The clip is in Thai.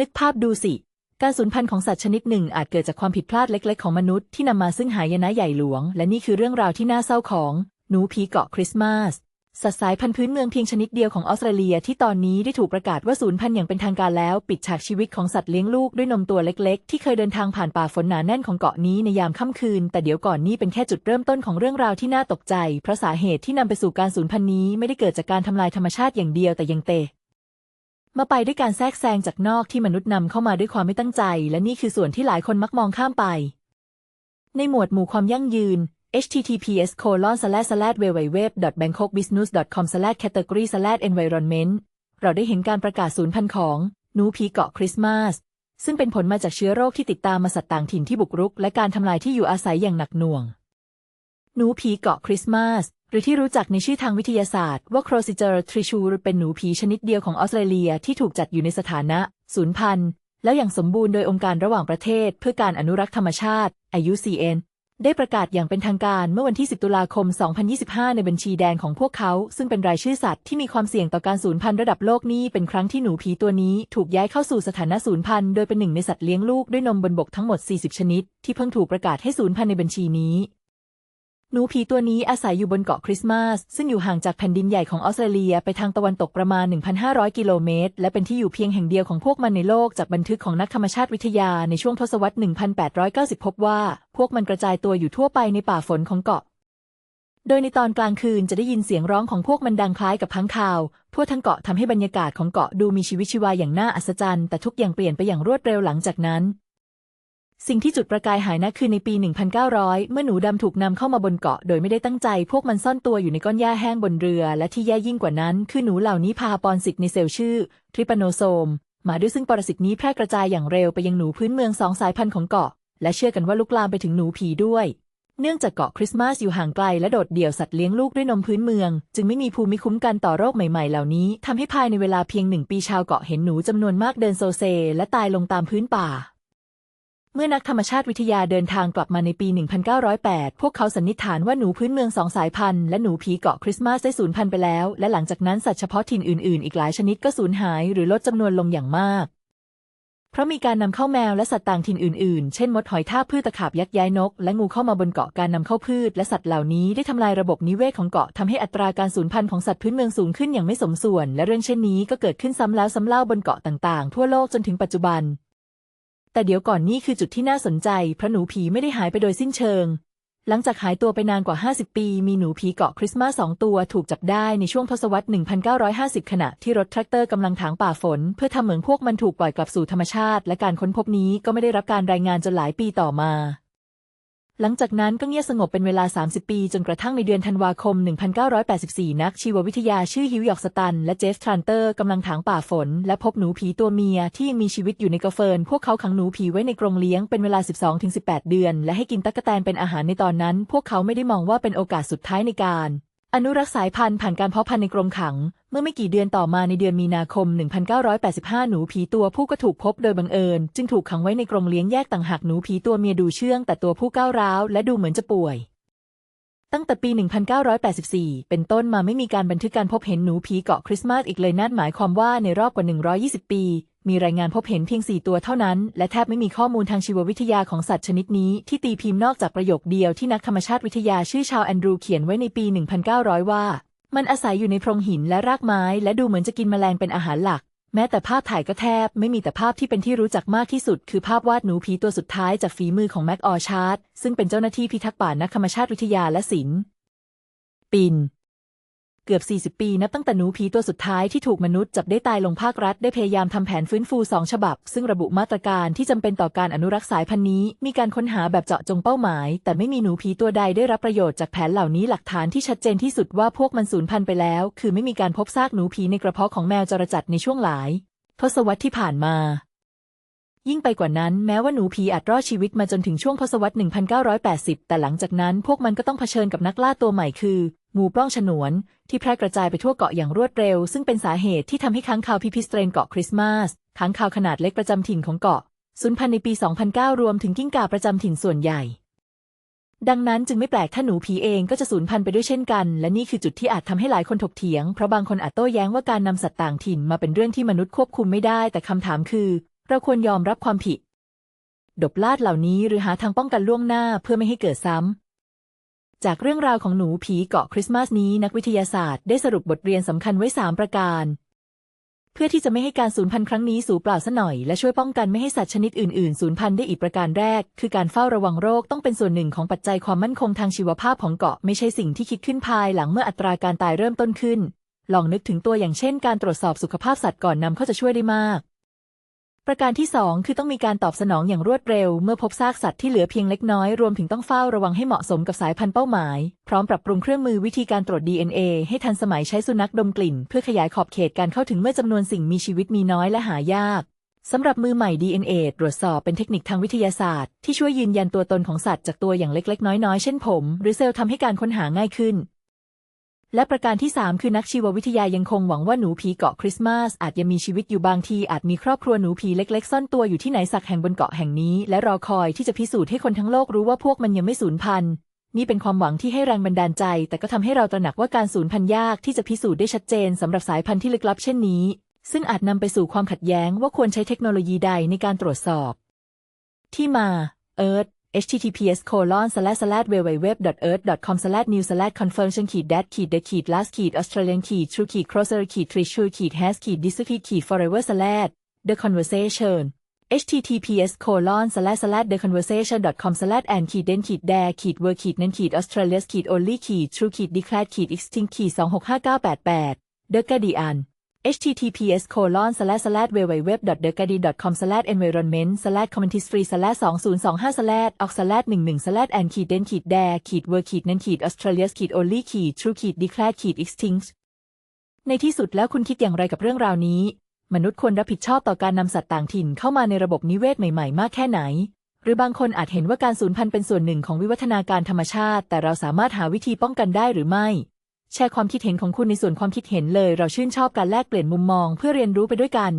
นึกภาพดูสิ การสูญพันธุ์ของสัตว์ชนิดหนึ่งอาจเกิดจากความผิดพลาดเล็ก ๆ ของมนุษย์ที่นำมาซึ่งหายนะใหญ่หลวง และนี่คือเรื่องราวที่น่าเศร้าของหนูผีเกาะคริสต์มาสสัตว์สายพันธุ์พื้นเมืองเพียงชนิดเดียวของออสเตรเลียที่ตอนนี้ได้ถูกประกาศว่าสูญพันธุ์อย่างเป็นทางการแล้ว ปิดฉากชีวิตของสัตว์เลี้ยงลูกด้วยนมตัวเล็ก ๆ ที่เคยเดินทางผ่านป่าฝนหนาแน่นของเกาะนี้ในยามค่ำคืน แต่เดี๋ยวก่อนนี่เป็นแค่จุดเริ่มต้นของเรื่องราวที่น่าตกใจ เพราะสาเหตุที่นำไปสู่การสูญพันธุ์นี้ไม่ได้เกิดจากการทำลายธรรมชาติอย่างเดียวแต่ยังเต มาไปด้วยการแทรกแซงจากนอกที่มนุษย์นำเข้ามาด้วยความไม่ตั้งใจ และนี่คือส่วนที่หลายคนมักมองข้ามไป ในหมวดหมู่ความยั่งยืน https colon slash slash www bangkok business com slash category slash environment เราได้เห็นการประกาศศูนย์พันของหนูผีเกาะคริสต์มาส ซึ่งเป็นผลมาจากเชื้อโรคที่ติดตามมาสัตว์ต่างถิ่นที่บุกรุก และการทำลายที่อยู่อาศัยอย่างหนักหน่วง หนูผีเกาะคริสต์มาส หรือที่รู้จักในชื่อทางวิทยาศาสตร์ว่า Crocigera trishul เป็นหนูผีชนิดเดียวของออสเตรเลียที่ถูกจัดอยู่ในสถานะศูนย์พันธุ์แล้วอย่างสมบูรณ์โดยองค์การระหว่างประเทศ เพื่อการอนุรักษ์ธรรมชาติ IUCN ได้ประกาศอย่างเป็นทางการเมื่อวันที่ 10 ตุลาคม 2025 ในบัญชีแดงของพวกเขา ซึ่งเป็นรายชื่อสัตว์ที่มีความเสี่ยงต่อการสูญพันธุ์ระดับโลกนี้เป็นครั้งที่หนูผีตัวนี้ถูกย้ายเข้าสู่สถานะสูญพันธุ์โดยเป็นหนึ่งในสัตว์เลี้ยงลูกด้วยนมบนบกทั้งหมด 40 ชนิด ที่เพิ่งถูกประกาศให้สูญพันธุ์ในบัญชีนี้ นูผีตัวนี้อาศัยอยู่บนเกาะคริสต์มาส ซึ่งอยู่ห่างจากแผ่นดินใหญ่ของออสเตรเลียไปทางตะวันตกประมาณ 1,500 กิโลเมตร และเป็นที่อยู่เพียงแห่งเดียวของพวกมันในโลกจากบันทึกของนักธรรมชาติวิทยาในช่วงทศวรรษ 1890 พบว่า พวกมันกระจายตัวอยู่ทั่วไปในป่าฝนของเกาะ โดยในตอนกลางคืนจะได้ยินเสียงร้องของพวกมันดังคล้ายกับพังคาว ทั่วทั้งเกาะทำให้บรรยากาศของเกาะดูมีชีวิตชีวาอย่างน่าอัศจรรย์แต่ทุกอย่างเปลี่ยนไปอย่างรวดเร็วหลังจากนั้น สิ่งที่จุดประกายหายนะคือในปี 1900 เมื่อหนูดำถูกนำเข้ามาบนเกาะโดยไม่ได้ตั้งใจ พวกมันซ่อนตัวอยู่ในก้อนหญ้าแห้งบนเรือ และที่แย่ยิ่งกว่านั้น คือหนูเหล่านี้พาปอนสิตในเซลล์ชื่อ ทริปโนโซม มาด้วยซึ่งปรสิตนี้แพร่กระจายอย่างเร็วไปยังหนูพื้นเมืองสองสายพันธุ์ของเกาะ และเชื่อกันว่าลุกลามไปถึงหนูผีด้วย เนื่องจากเกาะคริสต์มาสอยู่ห่างไกลและโดดเดี่ยวสัตว์เลี้ยงลูกด้วยนมพื้นเมือง จึงไม่มีภูมิคุ้มกันต่อโรคใหม่ๆ เหล่านี้ทำให้ภายในเวลาเพียงหนึ่งปีชาวเกาะเห็นหนูจำนวนมากเดินโซเซ และตายลงตามพื้นป่า เมื่อนักธรรมชาติวิทยาเดินทางกลับมาในปี 1908 พวกเขาสันนิษฐานว่าหนูพื้นเมืองสองสายพันธุ์และหนูผีเกาะคริสต์มาสได้สูญพันธุ์ไปแล้ว และหลังจากนั้นสัตว์เฉพาะถิ่นอื่น ๆ อีกหลายชนิดก็สูญหายหรือลดจำนวนลงอย่างมาก เพราะมีการนำเข้าแมวและสัตว์ต่างถิ่นอื่น ๆ เช่นมดหอยทากพืชตะขาบยักษ์ย้ายนก และงูเข้ามาบนเกาะการนำเข้าพืช และสัตว์เหล่านี้ได้ทำลายระบบนิเวศของเกาะทำให้อัตราการสูญพันธุ์ของสัตว์พื้นเมืองสูงขึ้นอย่างไม่สมส่วน และเรื่องเช่นนี้ก็เกิดขึ้นซ้ำแล้วซ้ำเล่าบนเกาะต่าง ๆ ทั่วโลกจนถึงปัจจุบัน แต่เดี๋ยวก่อนนี่คือจุดที่น่าสนใจ เพราะหนูผีไม่ได้หายไปโดยสิ้นเชิง หลังจากหายตัวไปนานกว่า 50 ปี มีหนูผีเกาะคริสต์มาสสองตัวถูกจับได้ในช่วงทศวรรษ 1950 ขณะที่รถแทรกเตอร์กำลังถางป่าฝน เพื่อทำเหมืองพวกมันถูกปล่อยกลับสู่ธรรมชาติ และการค้นพบนี้ก็ไม่ได้รับการรายงานจนหลายปีต่อมา หลังจากนั้นก็เงียบสงบเป็นเวลา 30 ปี จนกระทั่งในเดือนธันวาคม 1984 นักชีววิทยาชื่อฮิวยอร์กสตัน และเจฟทรันเตอร์กำลังถางป่าฝน และพบหนูผีตัวเมียที่ยังมีชีวิตอยู่ในกระเฟิน พวกเขาขังหนูผีไว้ในกรงเลี้ยงเป็นเวลา 12-18 เดือน และให้กินตั๊กแตนเป็นอาหารในตอนนั้น พวกเขาไม่ได้มองว่าเป็นโอกาสสุดท้ายในการ อนุรักษ์สายพันธุ์ผ่านการเพาะพันธุ์ในกรงขัง เมื่อไม่กี่เดือนต่อมาในเดือนมีนาคม 1985 หนูผีตัวผู้ก็ถูกพบโดยบังเอิญ จึงถูกขังไว้ในกรงเลี้ยงแยกต่างหากหนูผีตัวเมียดูเชื่องแต่ตัวผู้ก้าวร้าวและดูเหมือนจะป่วย ตั้งแต่ปี 1984 เป็นต้นมาไม่มีการบันทึกการพบเห็นหนูผีเกาะคริสต์มาสอีกเลยนั่นหมายความว่าในรอบกว่า 120 ปี มีรายงานพบเห็นเพียง 4 ตัวเท่านั้น และแทบไม่มีข้อมูลทางชีววิทยาของสัตว์ชนิดนี้ ที่ตีพิมพ์นอกจากประโยคเดียวที่นักธรรมชาติวิทยาชื่อชาวแอนดรูเขียนไว้ในปี 1900 ว่า มันอาศัยอยู่ในโพรงหินและรากไม้ และดูเหมือนจะกินแมลงเป็นอาหารหลัก แม้แต่ภาพถ่ายก็แทบ ไม่มีแต่ภาพที่เป็นที่รู้จักมากที่สุด คือภาพวาดหนูผีตัวสุดท้ายจากฝีมือของแม็กออชาร์ดซึ่งเป็นเจ้าหน้าที่พิทักษ์ป่านักธรรมชาติวิทยาและศิลป์ปิน เกือบ 40 ปี นับตั้งแต่หนูผีตัวสุดท้ายที่ถูกมนุษย์จับได้ตายลงภาครัฐได้พยายามทำแผนฟื้นฟูสองฉบับ ซึ่งระบุมาตรการที่จำเป็นต่อการอนุรักษ์สายพันธุ์นี้ มีการค้นหาแบบเจาะจงเป้าหมาย แต่ไม่มีหนูผีตัวใดได้รับประโยชน์จากแผนเหล่านี้หลักฐานที่ชัดเจนที่สุดว่าพวกมันสูญพันธุ์ไปแล้ว คือไม่มีการพบซากหนูผีในกระเพาะของแมวจรจัดในช่วงหลายทศวรรษที่ผ่านมา ยิ่งไปกว่านั้นแม้ว่าหนูผีอาจรอดชีวิตมาจนถึงช่วงทศวรรษ 1980 แต่หลังจากนั้นพวกมันก็ต้องเผชิญกับนักล่าตัวใหม่คืองูปล้องฉนวน ที่แพร่กระจายไปทั่วเกาะอย่างรวดเร็ว ซึ่งเป็นสาเหตุที่ทำให้ค้างคาวพิพิสเตรนเกาะคริสต์มาสค้างคาวขนาดเล็กประจำถิ่นของเกาะสูญพันธุ์ในปี 2009 รวมถึงกิ้งก่าประจำถิ่นส่วนใหญ่ ดังนั้นจึงไม่แปลกถ้าหนูผีเองก็จะสูญพันธุ์ไปด้วยเช่นกัน และนี่คือจุดที่อาจทำให้หลายคนถกเถียง เพราะบางคนอาจโต้แย้งว่าการนำสัตว์ต่างถิ่นมาเป็นเรื่องที่มนุษย์ควบคุมไม่ได้ แต่คำถามคือ เราควรยอมรับความผิด ดบลาดเหล่านี้หรือหาทางป้องกันล่วงหน้าเพื่อไม่ให้เกิดซ้ำ จากเรื่องราวของหนูผีเกาะคริสต์มาสนี้นักวิทยาศาสตร์ได้สรุปบทเรียนสำคัญไว้ 3 ประการ เพื่อที่จะไม่ให้การสูญพันธุ์ครั้งนี้สูญเปล่าซะหน่อย และช่วยป้องกันไม่ให้สัตว์ชนิดอื่นๆสูญพันธุ์ได้อีกประการแรก คือการเฝ้าระวังโรคต้องเป็นส่วนหนึ่งของปัจจัยความมั่นคงทางชีวภาพของเกาะไม่ใช่สิ่งที่คิดขึ้นภายหลังเมื่ออัตราการตายเริ่มต้นขึ้นลองนึกถึงตัวอย่างเช่นการตรวจสอบสุขภาพสัตว์ก่อนนำเข้าจะช่วยได้มาก ประการที่ 2 คือต้องมีการตอบสนองอย่างรวดเร็ว เมื่อพบซากสัตว์ที่เหลือเพียงเล็กน้อย รวมถึงต้องเฝ้าระวังให้เหมาะสมกับสายพันธุ์เป้าหมาย พร้อมปรับปรุงเครื่องมือวิธีการตรวจ DNA ให้ทันสมัยใช้สุนัขดมกลิ่น เพื่อขยายขอบเขตการเข้าถึงเมื่อจำนวนสิ่งมีชีวิตมีน้อยและหายากสำหรับมือใหม่ DNA ตรวจสอบเป็นเทคนิคทางวิทยาศาสตร์ ที่ช่วยยืนยันตัวตนของสัตว์จากตัวอย่างเล็กๆ น้อยๆ เช่นผม หรือเซลล์ทำให้การค้นหาง่ายขึ้น และประการที่ 3 คือนักชีววิทยายังคงหวังว่าหนูผีเกาะคริสต์มาสอาจยังมีชีวิตอยู่บางที อาจมีครอบครัวหนูผีเล็กๆ ซ่อนตัวอยู่ที่ไหนสักแห่งบนเกาะแห่งนี้ และรอคอยที่จะพิสูจน์ให้คนทั้งโลกรู้ว่าพวกมันยังไม่สูญพันธุ์นี่เป็นความหวังที่ให้แรงบันดาลใจ แต่ก็ทำให้เราตระหนักว่าการสูญพันธุ์ยากที่จะพิสูจน์ได้ชัดเจนสำหรับสายพันธุ์ที่ลึกลับเช่นนี้ ซึ่งอาจนำไปสู่ความขัดแย้งว่าควรใช้เทคโนโลยีใดในการตรวจสอบ ที่มา Earth https colon slash slash www earth com slash new slash confirmation ขีด dat ขีด the ขีด last ขีด australian ขีด true ขีด crosser ขีด true ขีด has ขีด dis ขีดขีด forever slash the conversation https colon slash slash the conversation com slash and ขีด den ขีด dare ขีด were ขีด นั้นขีด australia ขีด only ขีด true ขีด declared ขีด extinct ขีด265988 the guardian https colon slash slash www the guardian com slash environment slash comments free slash 2025 slash ox slash 11 slash and ขีด den ขีด dare ขีด were ขีดนั้นขีด australia ขีด only ขีด true ขีด declared ขีด extinct ในที่สุดแล้วคุณคิดอย่างไรกับเรื่องราวนี้ มนุษย์ควรรับผิดชอบต่อการนำสัตว์ต่างถิ่นเข้ามาในระบบนิเวศใหม่ๆ มากแค่ไหน หรือบางคนอาจเห็นว่าการสูญพันธุ์เป็นส่วนหนึ่งของวิวัฒนาการธรรมชาติ แต่เราสามารถหาวิธีป้องกันได้หรือไม่ แชร์ความคิดเห็นของคุณในส่วนความคิดเห็นเลย เราชื่นชอบการแลกเปลี่ยนมุมมองเพื่อเรียนรู้ไปด้วยกัน